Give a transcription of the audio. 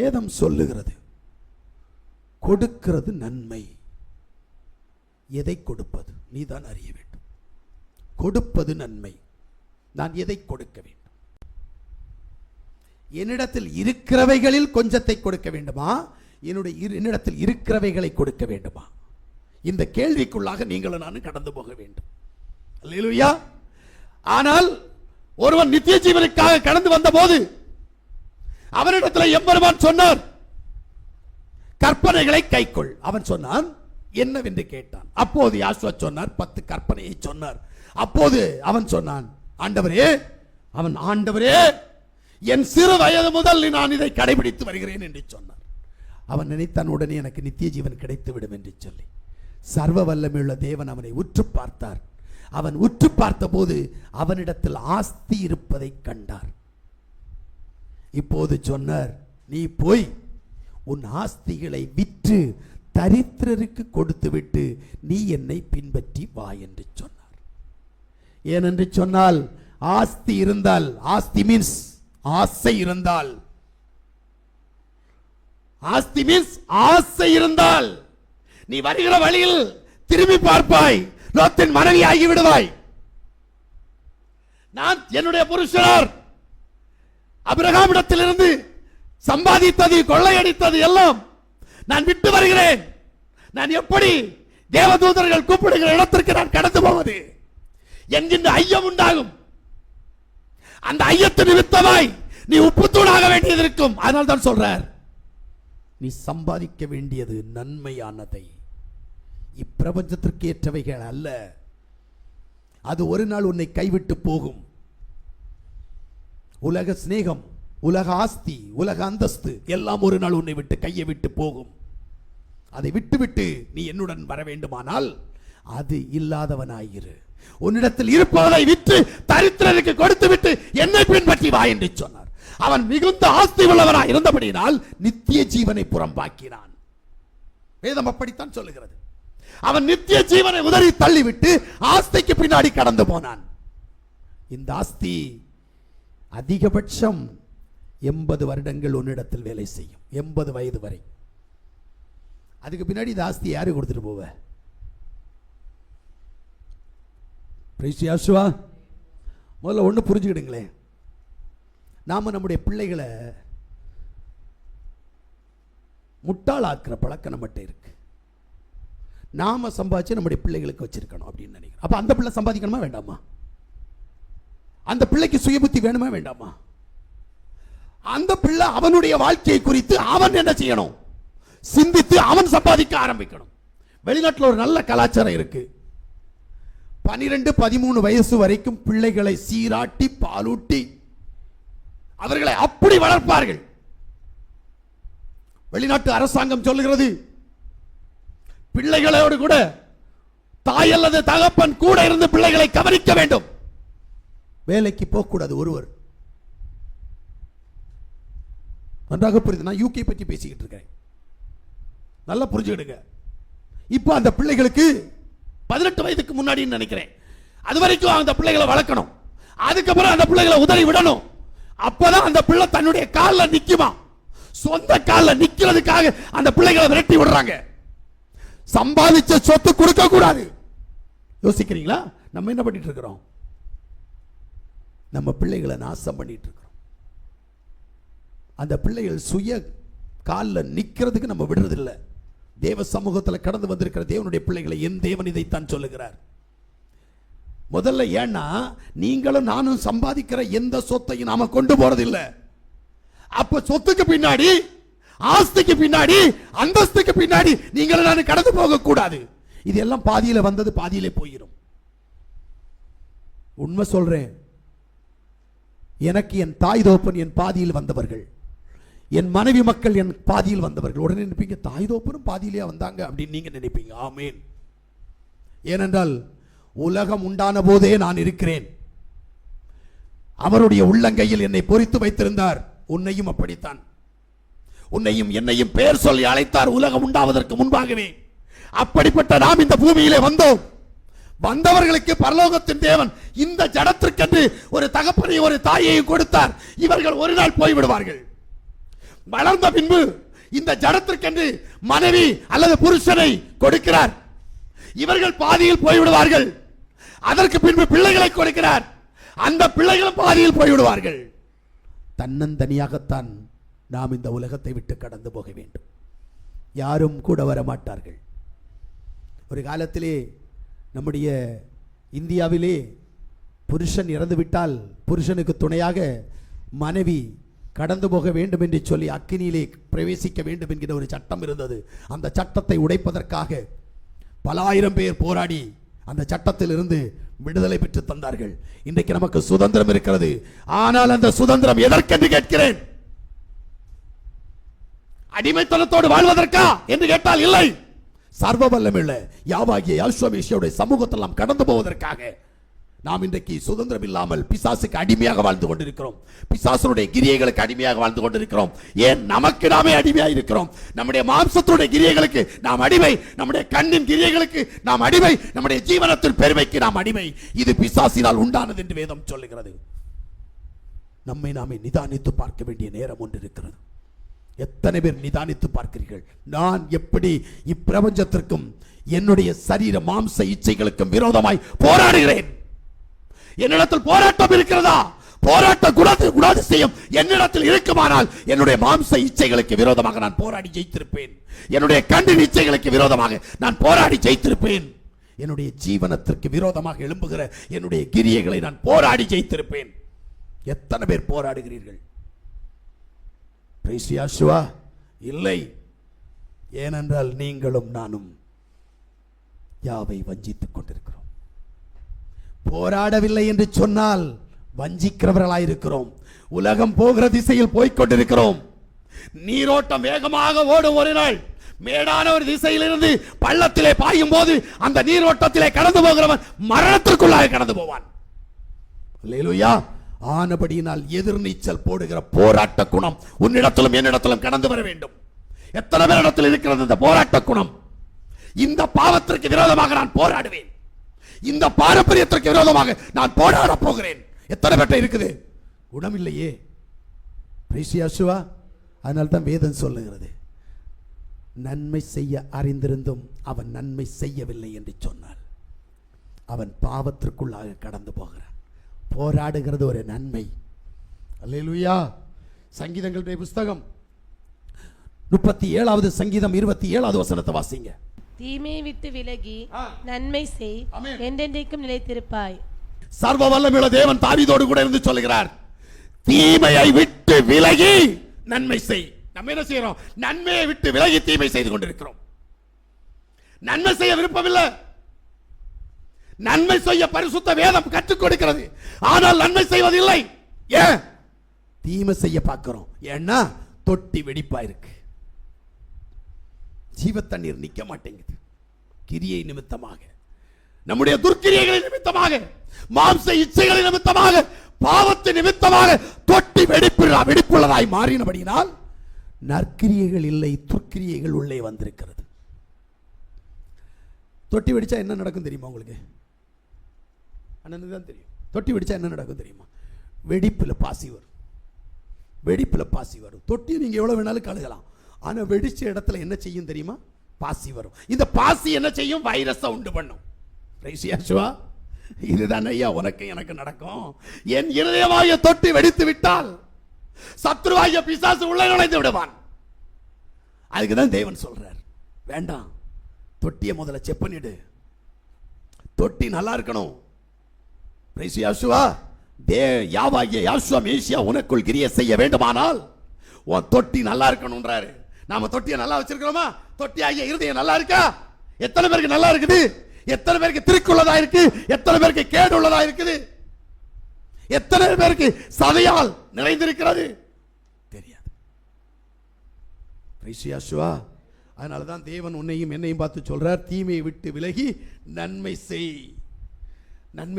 வேதம் சொல்லுகிறது. கொடுக்கிறது நன்மை. எதை கொடுப்பது? நீ தான் அறிய வேண்டும். கொடுப்பது நன்மை. நான் எதை கொடுக்க வேண்டும்? என்னிடத்தில் இருக்கிறவைகளில் கொஞ்சத்தை கொடுக்க வேண்டுமா? என்னுடைய என்னிடத்தில் இருக்கிறவைகளை கொடுக்க வேண்டுமா? இந்த கேள்விக்குள்ளாக நீங்களும் நானும் கடந்து போக வேண்டும். அல்லேலூயா. ஆனால் ஒருவன் நித்திய ஜீவனுக்காக கடந்து வந்த போது அவனிடத்தில் எம்பெருமான் சொன்னார் கற்பனைகளை கைக்கொள். அவன் சொன்னான் என்னவென்று கேட்டான். அப்போது யாசுவா சொன்னார் பத்து கற்பனையை சொன்னார். அப்போது அவன் சொன்னான் ஆண்டவரே அவன் ஆண்டவரே என் சிறு வயது முதல் நான் இதை கடைபிடித்து வருகிறேன் என்று சொன்னார். அவன் நினைத்தான் உடனே எனக்கு நித்திய ஜீவன் கிடைத்து விடும் என்று சொல்லி சர்வ வல்லமையுள்ள தேவன் அவனை உற்று பார்த்தார். அவன் உற்று பார்த்தபோது அவனிடத்தில் ஆஸ்தி இருப்பதை கண்டார். இப்போது சொன்னார் நீ போய் உன் ஆஸ்திகளை விற்று தரித்திரருக்கு கொடுத்துவிட்டு நீ என்னை பின்பற்றி வா என்று சொன்னார். ஏனென்று சொன்னால் ஆஸ்தி இருந்தால் ஆஸ்தி மீன்ஸ் ஆசை இருந்தால். ஆஸ்தி மீன்ஸ் ஆசை இருந்தால். நீ வருகிற வழியில் திரும்பி பார்ப்பாய் லோத்தின் மனைவி ஆகி விடுவாய். நான் என்னுடைய புருஷனார் அபிரகாமிடத்திலிருந்து சம்பாதித்தது கொள்ளையடித்தது எல்லாம் நான் விட்டு வருகிறேன். நான் எப்படி தேவதூதர்கள் கூப்பிடுகிற இடத்திற்கு நான் கடந்து போவது? என்கின்ற ஐயம் உண்டாகும். அந்த ஐயத்து நிமித்தமாய் நீ உப்புத்தூடாக வேண்டியது இருக்கும். அதனால் தான் சொல்றார் நீ சம்பாதிக்க வேண்டியது நன்மையானதை. இப்பிரபஞ்சத்திற்கு ஏற்றவைகள் அல்ல. அது ஒரு நாள் உன்னை கைவிட்டு போகும். உலக சிநேகம் உலக ஆஸ்தி உலக அந்தஸ்து எல்லாம் ஒரு நாள் உன்னை விட்டு கையை விட்டு போகும். அதை விட்டுவிட்டு நீ என்னுடன் வர வேண்டுமானால் அது இல்லாதவனாயிரு. உன்னிடத்தில் இருப்பதை விற்று தரித்திரருக்கு கொடுத்து விட்டு என்னை பின்பற்றி வா என்று சொன்னார். அவன் மிகுந்த ஆஸ்தி உள்ளவனாய் இருந்தபடியினால் நித்திய ஜீவனை புறம்பாக்கினான். வேதம் அப்படித்தான் சொல்லுகிறது. அவன் நித்திய ஜீவனை உதறி தள்ளிவிட்டு ஆஸ்திக்கு பின்னாடி கடந்து போனான். இந்த ஆஸ்தி அதிகபட்சம் எண்பது வருடங்கள் உன்னிடத்தில் வேலை செய்யும். எண்பது வயது வரை. அதுக்கு பின்னாடி இந்த ஆஸ்தி யாரு கொடுத்துட்டு போவ? பிரிசியாசுவா முதல்ல ஒன்று புரிஞ்சுக்கிடுங்களேன். நாம் நம்முடைய பிள்ளைகளை முட்டாளாக்குற பழக்கம் நம்மகிட்ட இருக்கு. நாம் சம்பாதிச்சு நம்முடைய பிள்ளைகளுக்கு வச்சிருக்கணும் அப்படின்னு நினைக்கிறேன் அப்போ அந்த பிள்ளை சம்பாதிக்கணுமா வேண்டாமா? அந்த பிள்ளைக்கு சுயபுத்தி வேணுமா வேண்டாமா? அந்த பிள்ளை அவனுடைய வாழ்க்கையை குறித்து அவன் என்ன செய்யணும்? சிந்தித்து அவன் சம்பாதிக்க ஆரம்பிக்கணும். வெளிநாட்டில் ஒரு நல்ல கலாச்சாரம் இருக்கு. பனிரெண்டு பதிமூணு வயசு வரைக்கும் பிள்ளைகளை சீராட்டி பாலூட்டி அவர்களை அப்படி வளர்ப்பார்கள். வெளிநாட்டு அரசாங்கம் சொல்லுகிறது பிள்ளைகளோடு கூட தாய் அல்லது தகப்பன் கூட இருந்து பிள்ளைகளை கவனிக்க வேண்டும். வேலைக்கு போகக்கூடாது ஒருவர். நன்றாக புரியுது நான் யூகே பற்றி பேசிக்கிட்டு இருக்கிறேன். நல்லா புரிஞ்சுக்கிடுங்க. இப்போ அந்த பிள்ளைகளுக்கு பதினெட்டு வயதுக்கு முன்னாடின்னு நினைக்கிறேன். அது வரைக்கும் அந்த பிள்ளைகளை வளர்க்கணும். அதுக்கப்புறம் அந்த பிள்ளைகளை உதறி விடணும். அப்பதான் அந்த பிள்ளை தன்னுடைய காலில் நிற்குமா சொந்த காலில் நிற்கிறதுக்காக அந்த பிள்ளைகளை விரட்டி விடுறாங்க. சம்பாதிச்ச சொத்து கொடுக்க கூடாது. யோசிக்கிறீங்களா? நம்ம என்ன பண்ணிட்டு இருக்கிறோம்? நம்ம பிள்ளைகளை நாசம் பண்ணிட்டு இருக்கோம் அந்த பிள்ளைகள் சுய காலில் நிற்கிறதுக்கு நம்ம விடுறதில்லை. தேவ சமூகத்தில் கடந்து வந்திருக்கிற தேவனுடைய பிள்ளைகளை என் தேவன் இதைத்தான் சொல்லுகிறார். முதல்ல ஏன்னா நீங்களும் நானும் சம்பாதிக்கிற எந்த சொத்தையும் நாம கொண்டு போறதில்லை. அப்ப சொத்துக்கு பின்னாடி ஆஸ்திக்கு பின்னாடி அந்தஸ்துக்கு பின்னாடி நீங்களும் நான் கடந்து போக கூடாது இதெல்லாம் பாதியில வந்தது பாதியிலே போயிடும் உண்மை சொல்றேன். எனக்கு என் தாய் தோப்பன் என் பாதியில் வந்தவர்கள். என் மனைவி மக்கள் என் பாதியில் வந்தவர்கள். உடனே நினைப்பீங்க தாய் தோப்பரும் பாதியிலே வந்தாங்க அப்படின்னு நீங்கள் நினைப்பீங்க. ஆமேன். ஏனென்றால் உலகம் உண்டான போதே நான் இருக்கிறேன். அவருடைய உள்ளங்கையில் என்னை பொறித்து வைத்திருந்தார். உன்னையும் அப்படித்தான். உன்னையும் என்னையும் பெயர் சொல்லி அழைத்தார். உலகம் உண்டாவதற்கு முன்பாகவே. அப்படிப்பட்ட நாம் இந்த பூமியிலே வந்தோம். வந்தவர்களுக்கு பரலோகத்தின் தேவன் இந்த ஜடத்திற்கென்று ஒரு தகப்பனை ஒரு தாயையும் கொடுத்தார். இவர்கள் ஒரு நாள் போய்விடுவார்கள். வளர்ந்த பின்பு இந்த ஜடத்திற்கென்று மனைவி அல்லது புருஷனை கொடுக்கிறார். இவர்கள் பாதியில் போய்விடுவார்கள். அதற்கு பின்பு பிள்ளைகளை கொடுக்கிறார். அந்த பிள்ளைகளும் பாதியில் போய்விடுவார்கள். தன்னந்தனியாகத்தான் நாம் இந்த உலகத்தை விட்டு கடந்து போக வேண்டும். யாரும் கூட வர மாட்டார்கள். ஒரு காலத்திலே நம்முடைய இந்தியாவிலே புருஷன் இறந்துவிட்டால் புருஷனுக்கு துணையாக மனைவி கடந்து போக வேண்டும் என்று சொல்லி அக்கினியிலே பிரவேசிக்க வேண்டும் என்கிற ஒரு சட்டம் இருந்தது. அந்த சட்டத்தை உடைப்பதற்காக பல ஆயிரம் பேர் போராடி அந்த சட்டத்தில் இருந்து விடுதலை பெற்று தந்தார்கள். இன்றைக்கு நமக்கு சுதந்திரம் இருக்கிறது. ஆனால் அந்த சுதந்திரம் எதற்கென்று கேட்கிறேன்? அடிமைத்தனத்தோடு வாழ்வதற்கா என்று கேட்டால் இல்லை. சர்வபல்லம் இல்லை யாவாகிய யாஸ்வமேஷியோடைய சமூகத்தில் நாம் கடந்து போவதற்காக. நாம் இன்றைக்கு சுதந்திரம் இல்லாமல் பிசாசுக்கு அடிமையாக வாழ்ந்து கொண்டிருக்கிறோம். பிசாசனுடைய கிரியைகளுக்கு அடிமையாக வாழ்ந்து கொண்டிருக்கிறோம். ஏன்? நமக்கு நாமே அடிமையாக இருக்கிறோம். நம்முடைய மாம்சத்துடைய கிரியைகளுக்கு நாம் அடிமை. நம்முடைய கண்ணின் கிரியைகளுக்கு நாம் அடிமை. நம்முடைய ஜீவனத்தின் பெருமைக்கு நாம் அடிமை. இது பிசாசினால் உண்டானது என்று வேதம் சொல்லுகிறது. நம்மை நாமே நிதானித்து பார்க்க வேண்டிய நேரம் ஒன்று இருக்கிறது. எத்தனை பேர் நிதானித்து பார்க்கிறீர்கள்? நான் எப்படி இப்பிரபஞ்சத்திற்கும் என்னுடைய சரீர மாம்ச இச்சைகளுக்கும் விரோதமாய் போராடுகிறேன்? என்னிடத்தில் போராட்டம் இருக்கிறதா? போராட்ட குணாதி குணாதிசயம் என்னிடத்தில் இருக்குமானால் என்னுடைய மாம்ச இச்சைகளுக்கு விரோதமாக நான் போராடி ஜெயித்திருப்பேன். என்னுடைய கண்ணின் இச்சைகளுக்கு விரோதமாக நான் போராடி ஜெயித்திருப்பேன். என்னுடைய ஜீவனத்திற்கு விரோதமாக எழும்புகிற என்னுடைய கிரியைகளை நான் போராடி ஜெயித்திருப்பேன். எத்தனை பேர் போராடுகிறீர்கள்? Praise இல்லை. ஏனென்றால் நீங்களும் நானும் யாவை வஞ்சித்துக் கொண்டிருக்கிறோம். போராடவில்லை என்று சொன்னால் வஞ்சிக்கிறவர்களாயிருக்கிறோம். உலகம் போகிற திசையில் போய்க் கொண்டிருக்கிறோம் நீரோட்டம் வேகமாக ஓடும் ஒரு நாள். மேடான ஒரு திசையிலிருந்து பள்ளத்திலே பாயும் போது அந்த நீரோட்டத்திலே கடந்து போகிறவன் மரணத்திற்குள்ளாக கடந்து போவான். அல்லேலூயா. ஆனபடியினால் எதிர்நீச்சல் போடுகிற போராட்ட குணம் உன்னிடத்திலும் என்னிடத்திலும் கடந்து வர வேண்டும். எத்தனை பேரிடத்தில் இருக்கிறது இந்த போராட்ட குணம்? இந்த பாவத்திற்கு விரோதமாக நான் போராடுவேன். இந்த பாரம்பரியத்திற்கு விரோதமாக நான் போராட போகிறேன். எத்தனை பேர்ட்ட இருக்குது? குணம் இல்லையே பிரைசியாசுவா அதனால தான் வேதம் சொல்லுகிறது. நன்மை செய்ய அறிந்திருந்தும் அவன் நன்மை செய்யவில்லை என்று சொன்னாள். அவன் பாவத்திற்குள்ளாக கடந்து போகிறான். போராடுகிறது ஒரு நன்மை. அல்லேலூயா சங்கீதங்களுடைய புஸ்தகம் முப்பத்தி ஏழாவது சங்கீதம் இருபத்தி ஏழாவது வசனத்தை வாசிங்க. தீமையை விட்டு விலகி ஆ. நன்மை செய். என்றென்றைக்கும் நிலைத்திருப்பாய். சர்வ வல்லமையுள்ள தேவன் தாவீதோடு கூட இருந்து சொல்லுகிறார். தீமையை விட்டு விலகி நன்மை செய். நம்ம என்ன செய்யறோம்? நன்மையை விட்டு விலகி தீமை செய்து கொண்டிருக்கிறோம். நன்மை செய்ய விருப்பமில்லை. நன்மை செய்ய பரிசுத்த வேதம் கற்றுக் கொடுக்கிறது. ஆனால் நன்மை செய்வதில்லை. ஏன்? தீமை செய்ய பார்க்கிறோம். ஏன்னா தொட்டி வெடிப்பா இருக்கு. ஜீவ தண்ணீர் நிற்க மாட்டேங்குது. கிரியை நிமித்தமாக. நம்முடைய துர்க்கிரியைகளின் நிமித்தமாக. மாம்ச இச்சைகளின் நிமித்தமாக. பாவத்தின் நிமித்தமாக. தொட்டி வெடிப்புள்ள வெடிப்புள்ளதாய் மாறினபடியினால் நற்கிரியைகள் இல்லை துர்க்கிரியைகள் உள்ளே வந்திருக்கிறது. தொட்டி வெடிச்சா என்ன நடக்கும் தெரியுமா உங்களுக்கு? அண்ணனுக்கு தான் தெரியும். தொட்டி வெடிச்சா என்ன நடக்கும் தெரியுமா? வெடிப்பில் பாசி வரும். வெடிப்பில் பாசி வரும். தொட்டி நீங்கள் எவ்வளோ வேணாலும் கழுகலாம். ஆனால் வெடிச்ச இடத்துல என்ன செய்யும் தெரியுமா? பாசி வரும். இந்த பாசி என்ன செய்யும்? வைரஸை உண்டு பண்ணும். ரைசியாசுவா இதுதான் ஐயா உனக்கு எனக்கு நடக்கும். என் இருதயமாகிய தொட்டி வெடித்து விட்டால் சத்ருவாய பிசாசு உள்ள நுழைந்து விடுவான். அதுக்கு தான் தேவன் சொல்றார். வேண்டாம். தொட்டியை முதல்ல செக் பண்ணிடு. தொட்டி நல்லா இருக்கணும். யாசுவா தே யாவாகிய யாசுவா மேசியா உனக்குள் கிரிய செய்ய வேண்டுமானால் உன் தொட்டி நல்லா இருக்கணும்ன்றாரு. நாம தொட்டியை நல்லா வச்சிருக்கிறோமா? தொட்டி ஆகிய இருதயம் நல்லா இருக்கா? எத்தனை பேருக்கு நல்லா இருக்குது? எத்தனை பேருக்கு திருக்குள்ளதா இருக்கு? எத்தனை பேருக்கு கேடு உள்ளதா இருக்குது? எத்தனை பேருக்கு சதையால் நிறைந்திருக்கிறது? தெரியாது. அதனால தான் தேவன் உன்னையும் என்னையும் பார்த்து சொல்றார். தீமையை விட்டு விலகி நன்மை செய். நன்மை